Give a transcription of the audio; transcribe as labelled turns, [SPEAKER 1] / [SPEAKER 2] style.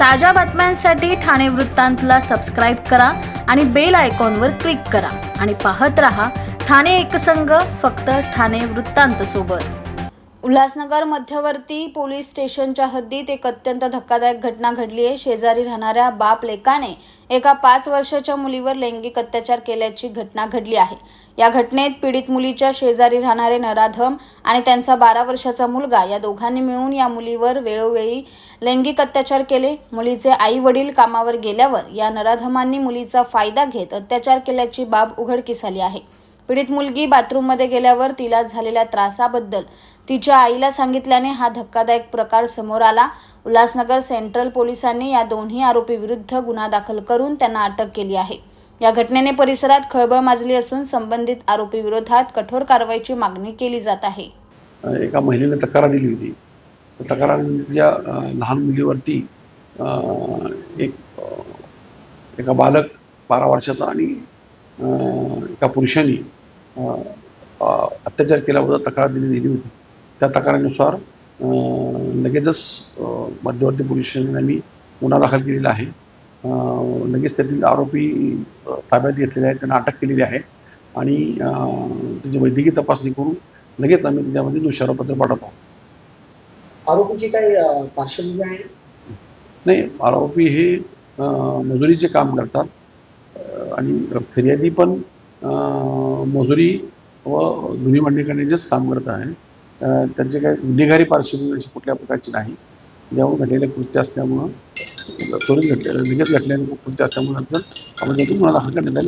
[SPEAKER 1] ताज्या बातम्यांसाठी ठाणे वृत्तांतला सबस्क्राईब करा आणि बेल आयकॉनवर क्लिक करा. आणि पाहत रहा ठाणे एकसंघ फक्त ठाणे वृत्तांत सोबत. उल्हासनगर मध्यवर्ती पोलीस स्टेशनच्या हद्दीत एक अत्यंत धक्कादायक घटना घडली आहे शेजारी राहणाऱ्या बाप लेकाने एका पाच वर्षाच्या मुलीवर लैंगिक अत्याचार केल्याची घटना घडली आहे. या घटनेत पीडित मुलीच्या शेजारी राहणारे नराधम आणि त्यांचा बारा वर्षाचा मुलगा या दोघांनी मिळून या मुलीवर वेळोवेळी लैंगिक अत्याचार केले. मुलीचे आई वडील कामावर गेल्यावर या नराधमांनी मुलीचा फायदा घेत अत्याचार केल्याची बाब उघडकीस आली आहे. पीडित मुलगी बाथरूममध्ये गेल्यावर तिला झालेल्या त्रासाबद्दल तिच्या आईला सांगितल्याने हा धक्कादायक प्रकार समोर आला. उल्हासनगर सेंट्रल पोलिसांनी या दोन्ही आरोपी विरुद्ध गुन्हा दाखल करून त्यांना अटक केली आहे. या घटनेने परिसरात खळबळ माजली असून संबंधित आरोपी विरोधात कठोर कारवाईची मागणी केली जात आहे.
[SPEAKER 2] एका महिलेने तक्रार दिली होती. तक्रार लहान मुलीवरती एक एका बालक बारा वर्षाचा आणि एका पुरुषाने अत्याचार केल्याबद्दल तक्रार दिली दिली होती. त्या तक्रारीनुसार लगेचच मध्यवर्ती पोलीस स्टेशनने आम्ही गुन्हा दाखल केलेला आहे. लगेच त्यातील आरोपी ताब्यात घेतलेले आहेत त्यांना अटक केलेली आहे. आणि त्याची वैद्यकीय तपासणी करून लगेच आम्ही त्याच्यामध्ये दोषारोपत्र पाठवतो.
[SPEAKER 3] आरोपीची काही पार्श्वभूमी आहे?
[SPEAKER 2] नाही आरोपी हे मजुरीचे काम करतात. आणि फिर्यादी पण मजुरी व गुन्हे मांडणी जेच काम करत आहे त्यांचे काही गुन्हेगारी पार्श्वभूमी अशी कुठल्या प्रकारची नाही. ज्यामुळे घडलेले कृत्य असल्यामुळं त्वरित घडलेलं लगेच घडलेलं कृत्य असल्यामुळे नंतर आपण त्यातून मला हा करण्यात आला